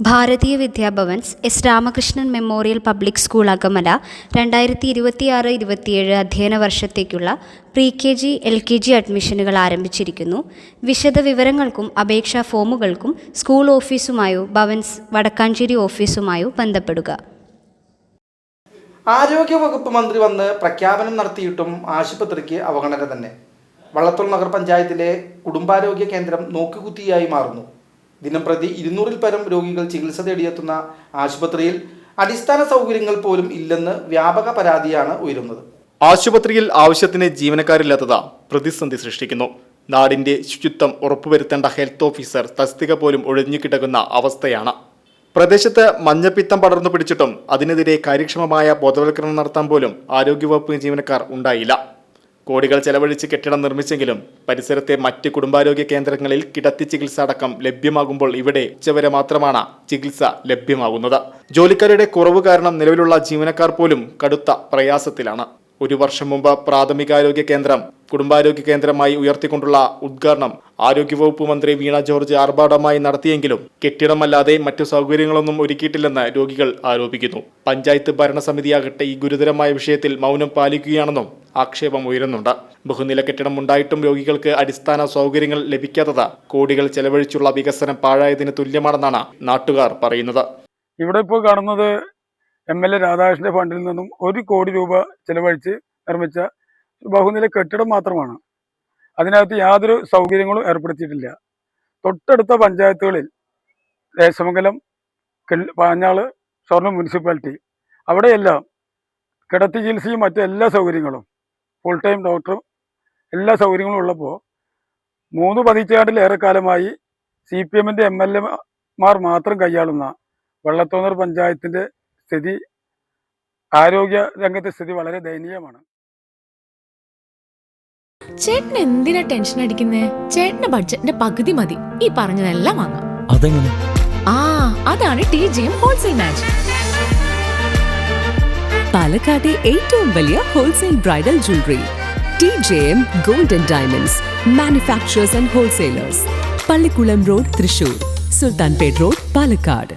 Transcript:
ഭാരതീയ Vidya Bhavans S Ramakrishnan memorial public school Akamala രണ്ടായിരത്തി ഇരുപത്തിയാറ് ഇരുപത്തിയേഴ് അധ്യയന വർഷത്തേക്കുള്ള pre K G L K G അഡ്മിഷനുകൾ ആരംഭിച്ചിരിക്കുന്നു. വിശദ വിവരങ്ങൾക്കും അപേക്ഷാ ഫോമുകൾക്കും സ്കൂൾ ഓഫീസുമായോ ഭവൻസ് വടക്കാഞ്ചേരി ഓഫീസുമായോ ബന്ധപ്പെടുക. ആരോഗ്യവകുപ്പ് മന്ത്രി വന്ന് പ്രഖ്യാപനം നടത്തിയിട്ടും ആശുപത്രിക്ക് അവഗണന തന്നെ. വള്ളത്തോൾ നഗർ പഞ്ചായത്തിലെ കുടുംബാരോഗ്യ കേന്ദ്രം നോക്കുകുത്തിയായി മാറുന്നു. ദിനംപ്രതി ഇരുന്നൂറിൽ പരം രോഗികൾ ചികിത്സ തേടിയെത്തുന്ന ആശുപത്രിയിൽ അടിസ്ഥാന സൗകര്യങ്ങൾ പോലും ഇല്ലെന്ന് വ്യാപക പരാതിയാണ് ഉയരുന്നത്. ആശുപത്രിയിൽ ആവശ്യത്തിന് ജീവനക്കാരില്ലാത്തത് പ്രതിസന്ധി സൃഷ്ടിക്കുന്നു. നാടിന്റെ ശുചിത്വം ഉറപ്പുവരുത്തേണ്ട ഹെൽത്ത് ഓഫീസർ തസ്തിക പോലും ഒഴിഞ്ഞുകിടക്കുന്ന അവസ്ഥയാണ്. പ്രദേശത്ത് മഞ്ഞപ്പിത്തം പടർന്നു പിടിച്ചിട്ടും അതിനെതിരെ കാര്യക്ഷമമായ ബോധവൽക്കരണം നടത്താൻ പോലും ആരോഗ്യവകുപ്പ് ജീവനക്കാർ ഉണ്ടായില്ല. കോടികൾ ചെലവഴിച്ച് കെട്ടിടം നിർമ്മിച്ചെങ്കിലും പരിസരത്തെ മറ്റ് കുടുംബാരോഗ്യ കേന്ദ്രങ്ങളിൽ കിടത്തി ചികിത്സ അടക്കം ലഭ്യമാകുമ്പോൾ ഇവിടെ ഉച്ചവരെ മാത്രമാണ് ചികിത്സ ലഭ്യമാകുന്നത്. ജോലിക്കാരുടെ കുറവ് കാരണം നിലവിലുള്ള ജീവനക്കാർ പോലും കടുത്ത പ്രയാസത്തിലാണ്. ഒരു വർഷം മുമ്പ് പ്രാഥമികാരോഗ്യ കേന്ദ്രം കുടുംബാരോഗ്യ കേന്ദ്രമായി ഉയർത്തിക്കൊണ്ടുള്ള ഉദ്ഘാടനം ആരോഗ്യവകുപ്പ് മന്ത്രി വീണ ജോർജ് ആർഭാടമായി നടത്തിയെങ്കിലും കെട്ടിടമല്ലാതെ മറ്റു സൗകര്യങ്ങളൊന്നും ഒരുക്കിയിട്ടില്ലെന്ന് രോഗികൾ ആരോപിക്കുന്നു. പഞ്ചായത്ത് ഭരണസമിതിയാകട്ടെ ഈ ഗുരുതരമായ വിഷയത്തിൽ മൗനം പാലിക്കുകയാണെന്നും ആക്ഷേപം ഉയരുന്നുണ്ട്. ബഹുനില കെട്ടിടം ഉണ്ടായിട്ടും രോഗികൾക്ക് അടിസ്ഥാന സൗകര്യങ്ങൾ ലഭിക്കാത്തത് കോടികൾ ചെലവഴിച്ചുള്ള വികസനം പാഴായതിന് തുല്യമാണെന്നാണ് നാട്ടുകാർ പറയുന്നത്. ഇവിടെ ഇപ്പോൾ കാണുന്നത് എം എൽ എ രാധാകൃഷ്ണന്റെ ഫണ്ടിൽ നിന്നും ഒരു കോടി രൂപ ചെലവഴിച്ച് നിർമ്മിച്ച ബഹുനില കെട്ടിടം മാത്രമാണ്. അതിനകത്ത് യാതൊരു സൗകര്യങ്ങളും ഏർപ്പെടുത്തിയിട്ടില്ല. തൊട്ടടുത്ത പഞ്ചായത്തുകളിൽ ദേശമംഗലം പാഞ്ഞാൾ ഷൊർണൂർ മുനിസിപ്പാലിറ്റി അവിടെയെല്ലാം കിടത്തി ചികിത്സയും മറ്റു എല്ലാ സൗകര്യങ്ങളും ഫുൾ ടൈം ഡോക്ടറും എല്ലാ സൗകര്യങ്ങളും ഉള്ളപ്പോൾ മൂന്ന് പതിറ്റാണ്ടിലേറെ കാലമായി സി പി എമ്മിന്റെ എം എൽ എമാർ മാത്രം കൈയാളുന്ന വെള്ളത്തോന്നർ പഞ്ചായത്തിന്റെ സ്ഥിതി ആരോഗ്യ രംഗത്തെ സ്ഥിതി വളരെ ദയനീയമാണ്. ചേട്ടൻ എന്തിനാ ടെൻഷൻ അടിക്കുന്നേ? ചേട്ടന്റെ ബഡ്ജറ്റിന്റെ പകുതി മതി. ഈ പറഞ്ഞതെല്ലാം വാങ്ങാം. അതെങ്ങനെ? ആ അതാണ് T G M wholesale match പാലക്കാട്ടെ ഏറ്റവും വലിയ wholesale bridal jewellery T J M gold and diamonds manufacturers and wholesalers Pallikulam road Thrissur. Sultanpet road Palakkad.